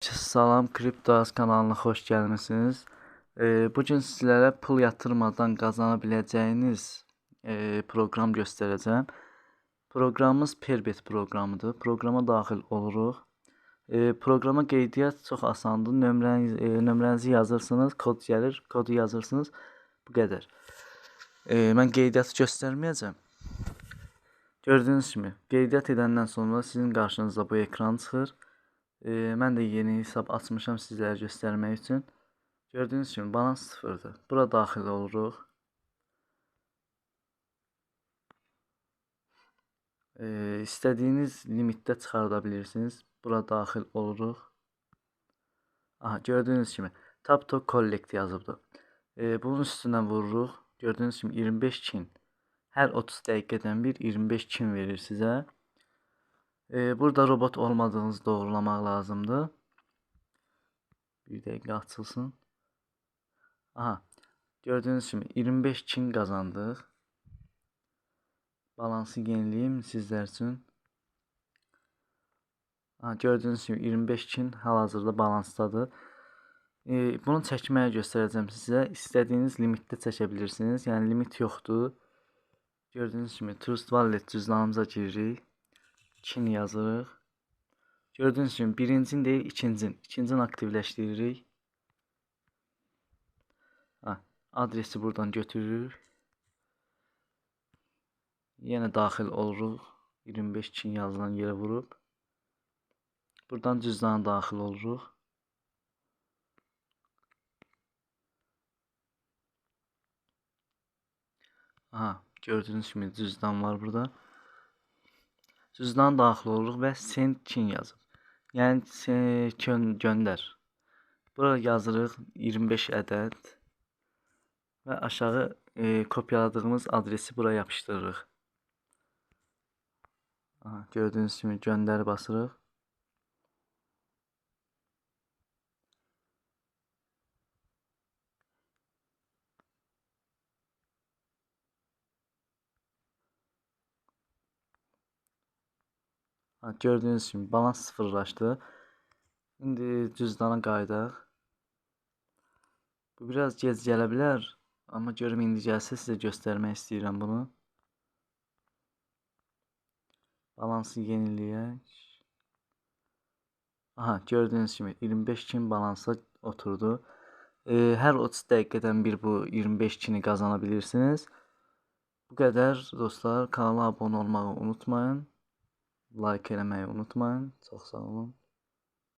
Salam, Kriptoaz kanalına xoş gəlmisiniz. Ee, bu gün sizlərə pul yatırmadan qazana biləcəyiniz e, proqram göstərəcəm. Proqramımız Perbet proqramıdır. Proqrama daxil oluruq. E, proqrama qeydiyyat çox asandır. Nömrəniz, e, nömrənizi yazırsınız, kod gəlir, kodu yazırsınız. Bu qədər. E, mən qeydiyyatı göstərməyəcəm. Gördüyünüz kimi qeydiyyat edəndən sonra sizin qarşınıza bu ekran çıxır. E, mən də yeni hesab açmışam sizlərə göstərmək üçün. Gördüyünüz kimi balans sıfırdır. Bura daxil oluruq. E, istədiyiniz limitdə çıxarda bilirsiniz. Bura daxil oluruq. Aha, gördüyünüz kimi Tap to Collect yazıbdı. E, bunun üstündən vururuq. Gördüyünüz kimi 25 kin. Hər 30 dəqiqədən bir 25 kin verir sizə. E, burada robot olmadığınızı doğrulamaq lazımdır. Bir dəqiqə açılsın. Aha. Gördüyünüz kimi 25 kin qazandıq. Balansı yeniləyim sizlər üçün. Ha, gördüyünüz kimi 25 kin hal-hazırda balansdadır. E, bunu çəkməyə göstərəcəm sizə. İstədiyiniz limitdə çəkə bilirsiniz. Yəni limit yoxdur. Gördüyünüz kimi Trust Wallet cüzdanımıza giririk. Kin yazırıq. Gördüyünüz kimi birincin deyil, ikincin. İkincini aktivləşdiririk. Ha, adresi buradan götürürük. Yenə daxil oluruq. 25 kin yazılan yerə vurub. Buradan cüzdana daxil oluruq. Aha, gördüyünüz kimi cüzdan var burada. Cüzdana daxil oluruq və send kin yazıb. Yəni gö göndər. Bura yazırıq 25 ədəd və aşağı e, kopyaladığımız adresi bura yapışdırırıq. Aha, gördüyünüz kimi göndər basırıq. Gördüyünüz kimi balans sıfırlaşdı. İndi cüzdana qayıdaq. Bu biraz gec gələ bilər, amma görüm indi gəlsə sizə göstərmək istəyirəm bunu. Balansı yeniləyək. Aha, gördüyünüz kimi 25 kin balansa oturdu. E, hər 30 dəqiqədən bir bu 25 kini qazana bilirsiniz. Bu qədər dostlar. Kanala abunə olmağı unutmayın. Like eləməyi unutmayın. Çox sağ olun.